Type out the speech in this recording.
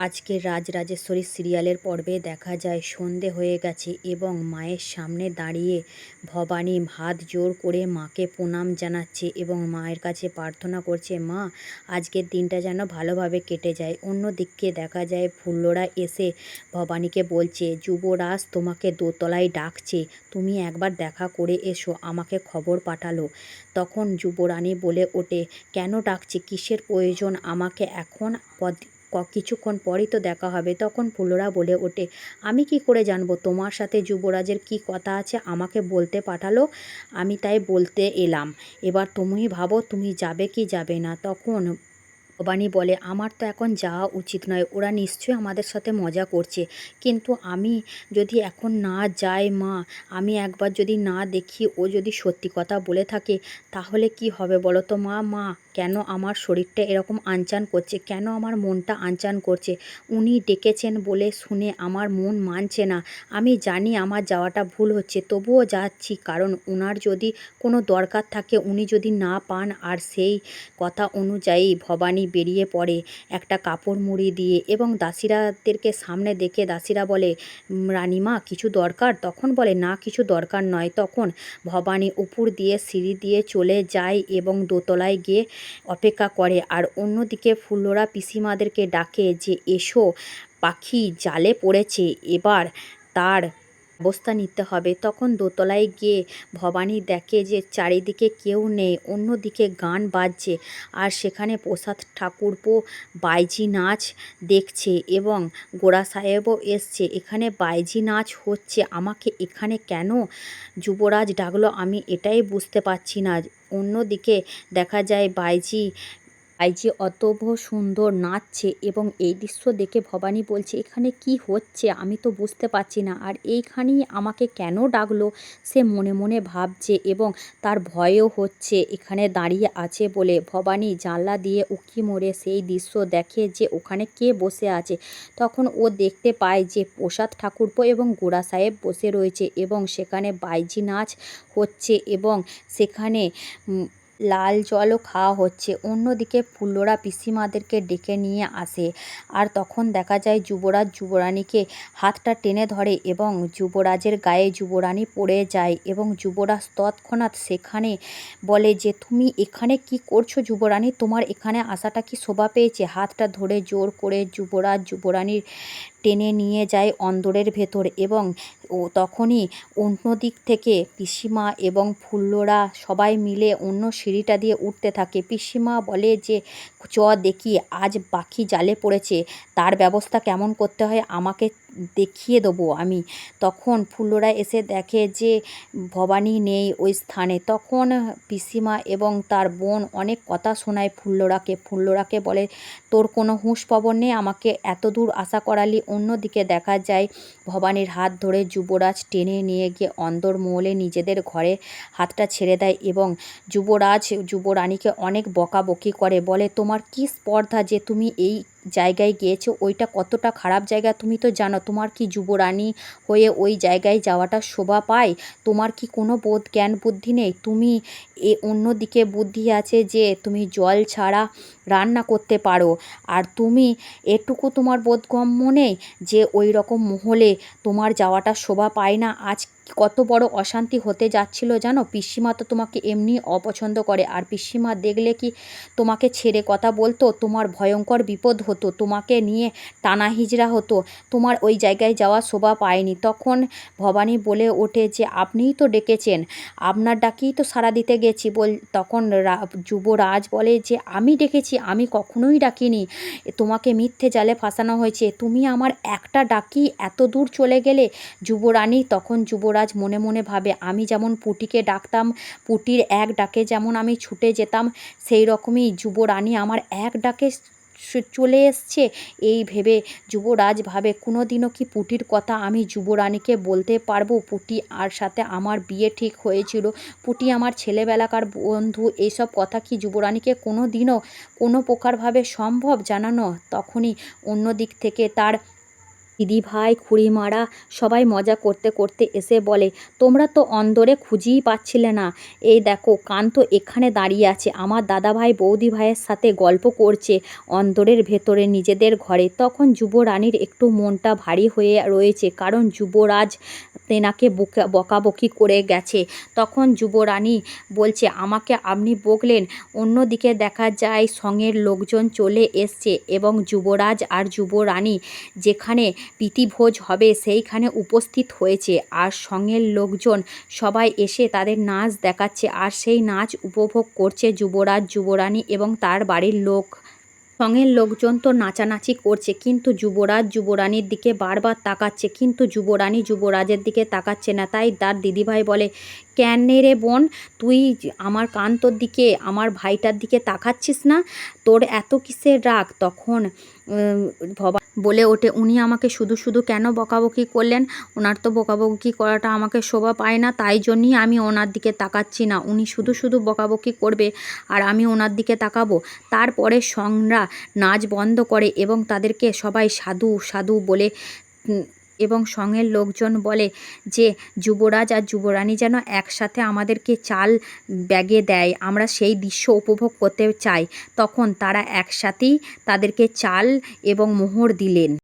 আজকে রাজরাজেশ্বরী সিরিয়ালের পর্বে দেখা যায়, সন্ধে হয়ে গেছে এবং মায়ের সামনে দাঁড়িয়ে ভবানী হাত জোর করে মাকে প্রণাম জানাচ্ছে এবং মায়ের কাছে প্রার্থনা করছে, মা, আজকের দিনটা যেন ভালোভাবে কেটে যায়। অন্য অন্যদিকে দেখা যায়, ফুল্লরা এসে ভবানীকে বলছে, যুবরাজ তোমাকে দোতলায় ডাকছে, তুমি একবার দেখা করে এসো, আমাকে খবর পাঠালো। তখন যুবরানী বলে ওঠে, কেন ডাকছে? কিসের প্রয়োজন? আমাকে এখন কিছুক্ষণ পরই তো দেখা হবে, তখন ফুলরা বলে ওঠে, আমি কি করে জানব তোমার সাথে যুবরাজের কি কথা আছে? আমাকে বলতে পাঠালো? আমি তাই বলতে এলাম, এবার তুমি ভাবো, তুমি যাবে কি যাবে না? তখন ভবানী বলে, আমার তো এখন যাওয়া উচিত নয়, ওরা নিশ্চয়ই আমাদের সাথে মজা করছে, কিন্তু আমি যদি এখন না যাই মা, আমি একবার যদি না দেখি, ও যদি সত্যি কথা বলে থাকে, তাহলে কি হবে বলো তো মা? মা কেন আমার শরীরটা এরকম আনচান করছে? কেন আমার মনটা আনচান করছে? উনি ডেকেছেন বলে শুনে আমার মন মানছে না। আমি জানি আমার যাওয়াটা ভুল হচ্ছে তবুও যাচ্ছি। কারণ ওনার যদি কোনো দরকার থাকে উনি যদি না পান আর সেই কথা অনুযায়ী ভবানী বেরিয়ে পড়ে একটা কাপড় মুড়ি দিয়ে এবং দাসীরাদেরকে সামনে দেখে দাসীরা বলে "উম, রানীমা কিছু দরকার? তখন বলে না কিছু দরকার নয়। তখন ভবানী উপর দিয়ে সিঁড়ি দিয়ে চলে যায় এবং দোতলায় গিয়ে অপেক্ষা করে। আর অন্যদিকে ফুল্লরা পিসিমাদেরকে ডাকে যে এসো পাখি জালে পড়েছে এবার তার ব্যবস্থা নিতে হবে। তখন দোতলায় গিয়ে ভবানী দেখে যে চারিদিকে কেউ নেই, অন্যদিকে গান বাজছে আর সেখানে প্রসাদ ঠাকুরপো, বাইজি নাচ দেখছে এবং গোড়া সাহেবও এসছে। এখানে বাইজি নাচ হচ্ছে, আমাকে এখানে কেন যুবরাজ ডাকলো আমি এটাই বুঝতে পারছি না। অন্যদিকে দেখা যায় বাইজি বাইজি অতভ সুন্দর নাচছে এবং এই দৃশ্য দেখে ভবানী বলছে, এখানে কি হচ্ছে? আমি তো বুঝতে পারছি না। আর এইখানেই আমাকে কেন ডাকলো? সে মনে মনে ভাবছে এবং তার ভয়ও হচ্ছে, এখানে দাঁড়িয়ে আছে বলে। ভবানী জানলা দিয়ে উঁকি মোড়ে সেই দৃশ্য দেখে যে ওখানে কে বসে আছে। তখন ও দেখতে পায় যে প্রসাদ ঠাকুরপো এবং গোড়া সাহেব বসে রয়েছে এবং সেখানে বাইজি নাচ হচ্ছে এবং সেখানে লাল জলও খাওয়া হচ্ছে। অন্যদিকে ফুল্লরা পিসিমাদেরকে ডেকে নিয়ে আসে। আর তখন দেখা যায় যুবরাজ যুবরানীকে হাতটা টেনে ধরে এবং যুবরাজের গায়ে যুবরানী পড়ে যায় এবং যুবরাজ তৎক্ষণাৎ সেখানে বলে যে, তুমি এখানে কি করছ যুবরানী? তোমার এখানে আসাটা কি শোভা পেয়েছে? হাতটা ধরে জোর করে যুবরাজ যুবরানীর টেনে নিয়ে যায় অন্দরের ভেতর এবং ও তখনই অন্য দিক থেকে পিসিমা এবং ফুল্লরা সবাই মিলে অন্য সিঁড়িটা দিয়ে উঠতে থাকে। পিসিমা বলে যে, চ দেখি, আজ পাখি জালে পড়েছে, তার ব্যবস্থা কেমন করতে হয়? আমাকে দেখিয়ে দেবো আমি। তখন ফুল্লরা এসে দেখে যে ভবানী নেই ওই স্থানে। তখন পিসিমা এবং তার বোন অনেক কথা শোনায় ফুল্লরাকে। ফুল্লরাকে বলে, তোর কোনো হুঁশ খবর নেই? আমাকে এত দূর আশা করালি, অন্যদিকে দেখা যায় ভবানীর হাত ধরে যুবরাজ টেনে নিয়ে গিয়ে অন্দরমহলে নিজেদের ঘরে হাতটা ছেড়ে দেয় এবং যুবরাজ, যুবরানীকে অনেক বকাবকি করে। বলে, তোমার কি স্পর্ধা যে তুমি এই জায়গায় গিয়েছো, ওইটা কতটা খারাপ জায়গা তুমি তো জানো। তোমার কি যুবরানী হয়ে ওই জায়গায় যাওয়াটা শোভা পায়? তোমার কি কোনো বোধ, জ্ঞান, বুদ্ধি নেই? তুমি এ অন্যদিকে বুদ্ধি আছে যে তুমি জল ছাড়া রান্না করতে পারো। আর তুমি এটুকু তোমার বোধগম্য নেই যে ওই রকম মহলে তোমার যাওয়াটা শোভা পায় না। আজ কত বড় অশান্তি হতে যাচ্ছিল জানো? পিসিমা তো তোমাকে এমনি অপছন্দ করে। আর পিসিমা দেখলে কি তোমাকে ছেড়ে কথা বলতো? তোমার ভয়ঙ্কর বিপদ হতো। তোমাকে নিয়ে টানা হিজড়া হতো। তোমার ওই জায়গায় যাওয়া শোভা পায়নি। তখন ভবানী বলে ওঠে যে, আপনিই তো ডেকেছেন। আপনার ডাকেই তো সাড়া দিতে গেছি। বল তখন যুবরাজ বলে যে, আমি ডেকেছি, আমি কখনোই ডাকিনি। তোমাকে মিথ্যে জালে ফাঁসানো হয়েছে। তুমি আমার একটা ডাকি এত দূর চলে গেলে? যুবরানী তখন যুবরাজ মনে মনে ভাবে, আমি যেমন পুটিকে ডাকতাম, পুটির এক ডাকে যেমন আমি ছুটে যেতাম, সেই রকমই যুবরানী আমার এক ডাকে চলে এসছে। এই ভেবে যুবরাজ ভাবে কোনো দিনও কি পুটির কথা আমি যুবরানীকে বলতে পারব? পুটি আর সাথে আমার বিয়ে ঠিক হয়েছিল। পুটি আমার ছেলেবেলাকার বন্ধু এইসব কথা কি যুবরানীকে কোনো দিনও কোনো প্রকারভাবে সম্ভব জানানো? তখনই অন্য দিক থেকে তার দিদিভাই খুড়িমারা সবাই মজা করতে করতে এসে বলে, তোমরা তো অন্দরে খুঁজেই পাচ্ছিলে না। এই দেখো, কান তো এখানে দাঁড়িয়ে আছে। আমার দাদা ভাই বৌদি ভাইয়ের সাথে গল্প করছে অন্দরের ভেতরে নিজেদের ঘরে। তখন যুবরানীর একটু মনটা ভারী হয়ে রয়েছে, কারণ যুবরাজ তেনাকে বকা বকাবকি করে গেছে। তখন যুবরানী বলছে, আমাকে আপনি বকলেন, অন্যদিকে দেখা যায় সঙ্গের লোকজন চলে এসছে এবং যুবরাজ আর যুবরানী যেখানে প্রীতিভোজ হবে সেইখানে উপস্থিত হয়েছে। আর সঙ্গের লোকজন সবাই এসে তাদের নাচ দেখাচ্ছে। আর সেই নাচ উপভোগ করছে যুবরাজ, যুবরানী এবং তার বাড়ির লোক। সঙ্গের লোকজন তো নাচানাচি করছে, কিন্তু যুবরাজ যুবরানীর দিকে বারবার তাকাচ্ছে, কিন্তু যুবরানী যুবরাজের দিকে তাকাচ্ছে না। তাই তার দিদিভাই বলে কেন রে বোন? তুই আমার কান্তর দিকে, আমার ভাইটার দিকে তাকাচ্ছিস না? তোর এত কিসের রাগ? তখন ভবা বলে ওঠে, উনি আমাকে শুধু শুধু কেন বকাবকি করলেন? ওনার তো বকাবকি করাটা আমাকে শোভা পায় না, তাই জন্যই আমি ওনার দিকে তাকাচ্ছি না। উনি শুধু শুধু বকাবকি করবে আর আমি ওনার দিকে তাকাবো। তারপরে সংরা নাচ বন্ধ করে এবং তাদেরকে সবাই সাধু সাধু বলে এবং সঙ্গের লোকজন বলে যে, যুবরাজ আর যুবরানী যেন একসাথে আমাদেরকে চাল ব্যাগে দেয়, আমরা সেই দৃশ্য উপভোগ করতে চাই। তখন তারা একসাথেই তাদেরকে চাল এবং মোহর দিলেন।